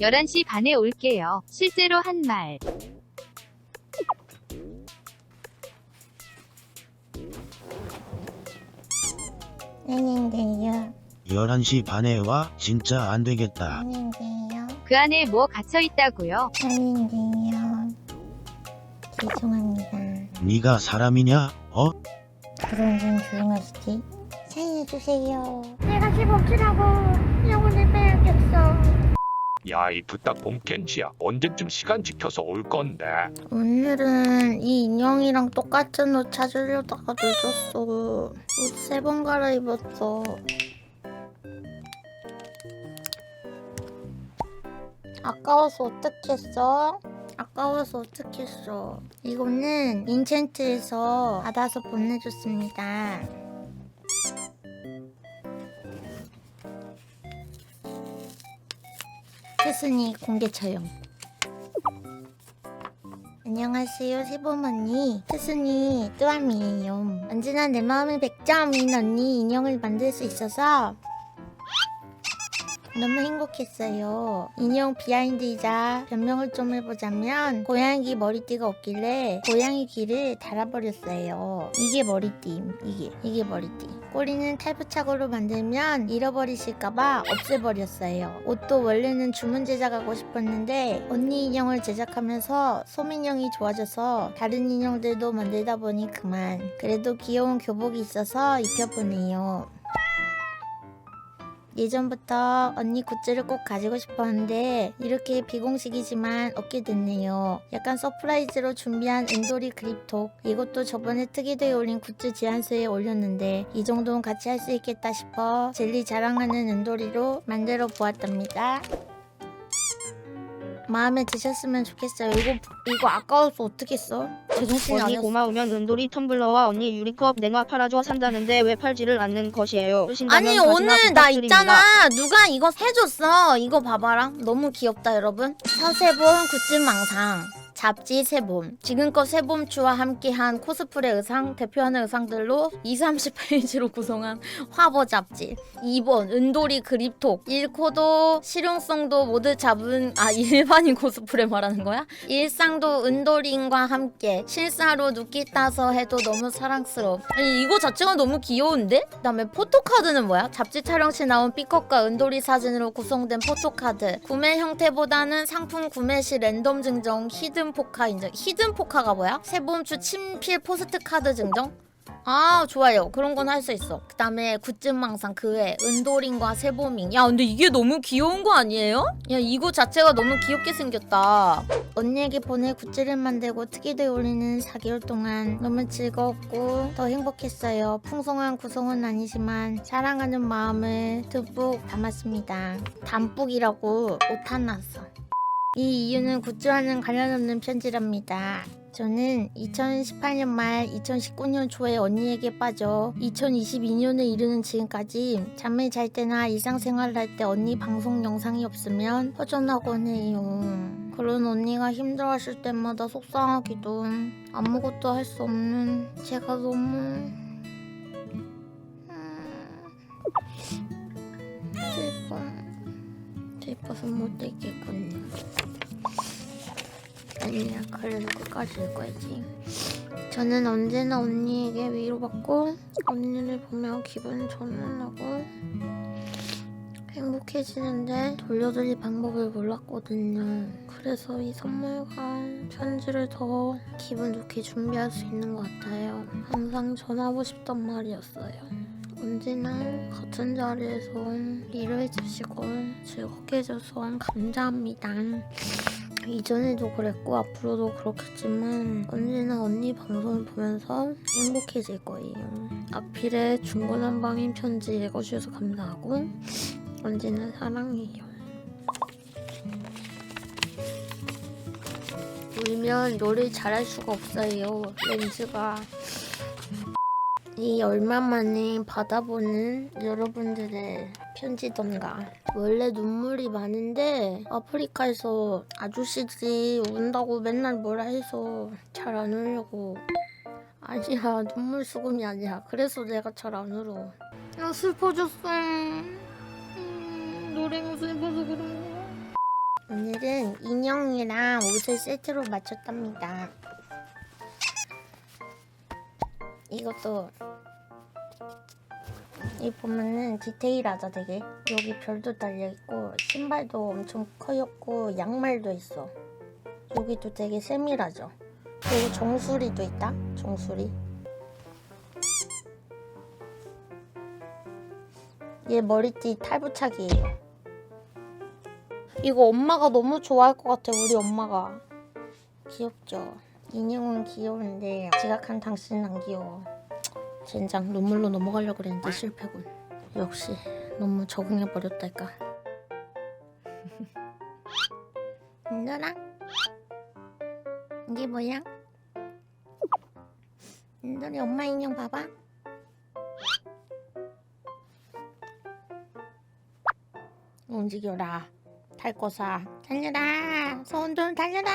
11시 반에 올게요. 실제로 한 말. 아닌데요. 11시 반에 와? 진짜 안 되겠다. 아닌데요. 그 안에 뭐 갇혀 있다고요? 아닌데요. 죄송합니다. 네가 사람이냐? 어? 그럼 좀 조용하시지. 사인해주세요. 내가 집 없으라고 영혼을 빼야겠어. 야, 이 부탁 봄켄지야. 언제쯤 시간 지켜서 올 건데? 오늘은 이 인형이랑 똑같은 옷 찾으려다가 늦었어. 옷 세 번 갈아입었어. 아까워서 어떡했어? 아까워서 어떡했어? 이거는 인챈트에서 받아서 보내줬습니다. 태순이 공개 처형. 안녕하세요, 세범 언니. 태순이 뚜암이에요. 언제나 내 마음의 100점인 언니 인형을 만들 수 있어서 너무 행복했어요. 인형 비하인드이자 변명을 좀 해보자면 고양이 머리띠가 없길래 고양이 귀를 달아버렸어요. 이게 머리띠임. 이게 이게 머리띠. 꼬리는 탈부착으로 만들면 잃어버리실까봐 없애버렸어요. 옷도 원래는 주문 제작하고 싶었는데 언니 인형을 제작하면서 소민형이 좋아져서 다른 인형들도 만들다 보니 그만. 그래도 귀여운 교복이 있어서 입혀보네요. 예전부터 언니 굿즈를 꼭 가지고 싶었는데 이렇게 비공식이지만 얻게 됐네요. 약간 서프라이즈로 준비한 엔도리 그립톡 이것도 저번에 특이대에 올린 굿즈 제안서에 올렸는데 이 정도는 같이 할 수 있겠다 싶어 젤리 자랑하는 엔도리로 만들어 보았답니다. 마음에 드셨으면 좋겠어요. 이거 이거 아까워서 어떻게 써? 제정신이 언니 아니었어. 고마우면 은돌이 텀블러와 언니 유리컵 냉화 팔아줘 산다는데 왜 팔지를 않는 것이에요. 아니 오늘 나 부탁드립니다. 있잖아 누가 이거 해줬어 이거 봐봐라 너무 귀엽다 여러분 서세봄 굿즈 망상 잡지 세봄 지금껏 세봄추와 함께한 코스프레 의상 대표하는 의상들로 2, 30페이지로 구성한 화보 잡지 2번 은돌이 그립톡 1코도 실용성도 모두 잡은 아 일반인 코스프레 말하는 거야? 일상도 은돌인과 함께 실사로 눕기 따서 해도 너무 사랑스러워 아니 이거 자체가 너무 귀여운데? 그 다음에 포토카드는 뭐야? 잡지 촬영 시 나온 삐컷과 은돌이 사진으로 구성된 포토카드 구매 형태보다는 상품 구매 시 랜덤 증정 히든 포카 인정. 히든 포카가 뭐야? 세봄추 친필 포스트 카드 증정? 아 좋아요. 그런 건 할 수 있어. 그 다음에 굿즈망상 그외 은도링과 세보밍. 야 근데 이게 너무 귀여운 거 아니에요? 야 이거 자체가 너무 귀엽게 생겼다. 언니에게 보낼 굿즈를 만들고 특이대 올리는 4개월 동안 너무 즐거웠고 더 행복했어요. 풍성한 구성은 아니지만 사랑하는 마음을 듬뿍 담았습니다. 담뿍이라고 오타 났어 이 이유는 굿즈와는 관련 없는 편지랍니다. 저는 2018년 말 2019년 초에 언니에게 빠져 2022년에 이르는 지금까지 잠을 잘 때나 일상생활을 할 때 언니 방송 영상이 없으면 허전하곤 해요. 그런 언니가 힘들어하실 때마다 속상하기도 아무것도 할 수 없는 제가 너무 슬퍼서 못 되겠군요. 아니야 그래도 끝까지 읽어야지. 저는 언제나 언니에게 위로받고 언니를 보며 기분 전환하고 행복해지는데 돌려드릴 방법을 몰랐거든요. 그래서 이 선물과 편지를 더 기분 좋게 준비할 수 있는 것 같아요. 항상 전하고 싶던 말이었어요 언제나 같은 자리에서 위로해주시고 즐겁게 해줘서 감사합니다 이전에도 그랬고 앞으로도 그렇겠지만 언제나 언니 방송을 보면서 행복해질 거예요. 앞일에 중구난방인 편지 읽어주셔서 감사하고 언제나 사랑해요. 울면 노래 잘할 수가 없어요. 렌즈가 이 얼마 만에 받아보는 여러분들의 편지던가. 원래 눈물이 많은데 아프리카에서 아저씨들이 운다고 맨날 뭐라 해서 잘 안 울려고. 아니야 눈물 수금이 아니야. 그래서 내가 잘 안 울어. 나 슬퍼졌어. 음, 노래가 슬퍼서 그런 거야. 오늘은 인형이랑 옷을 세트로 맞췄답니다. 이것도 이 보면은 디테일하죠 되게. 여기 별도 달려있고 신발도 엄청 커였고 양말도 있어. 여기도 되게 세밀하죠. 그리고 정수리도 있다 정수리. 얘 머리띠 탈부착이에요. 이거 엄마가 너무 좋아할 것 같아 우리 엄마가. 귀엽죠 인형은 귀여운데 지각한 당신은 안 귀여워. 젠장 눈물로 넘어가려고 그랬는데 실패군. 역시 너무 적응해버렸달까. 인들아? 이게 뭐야? 인들이 엄마 인형 봐봐. 움직여라. 탈 거사. 달려라. 손좀 달려라